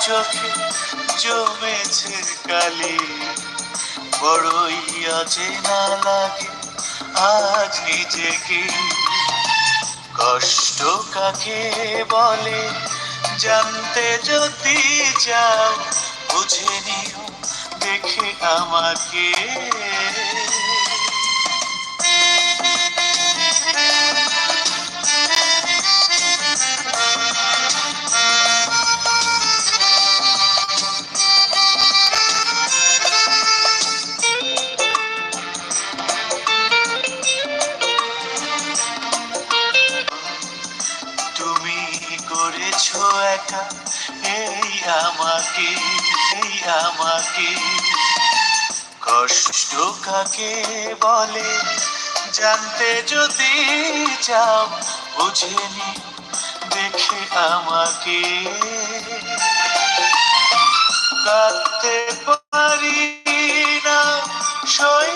চোখে জমেছে কালি। বড়ই অচেনা লাগে আজ নিজেকে। কষ্ট কাকে বলে জানতে যদি যাও বুঝে নিও দেখে আমাকে। করেছ একা? এই আমাকে এই আমাকে। কষ্ট কাকে বলে? জানতে যদি চাও, বুঝে নি, দেখে আমাকে। কাঁদতে পারি না সই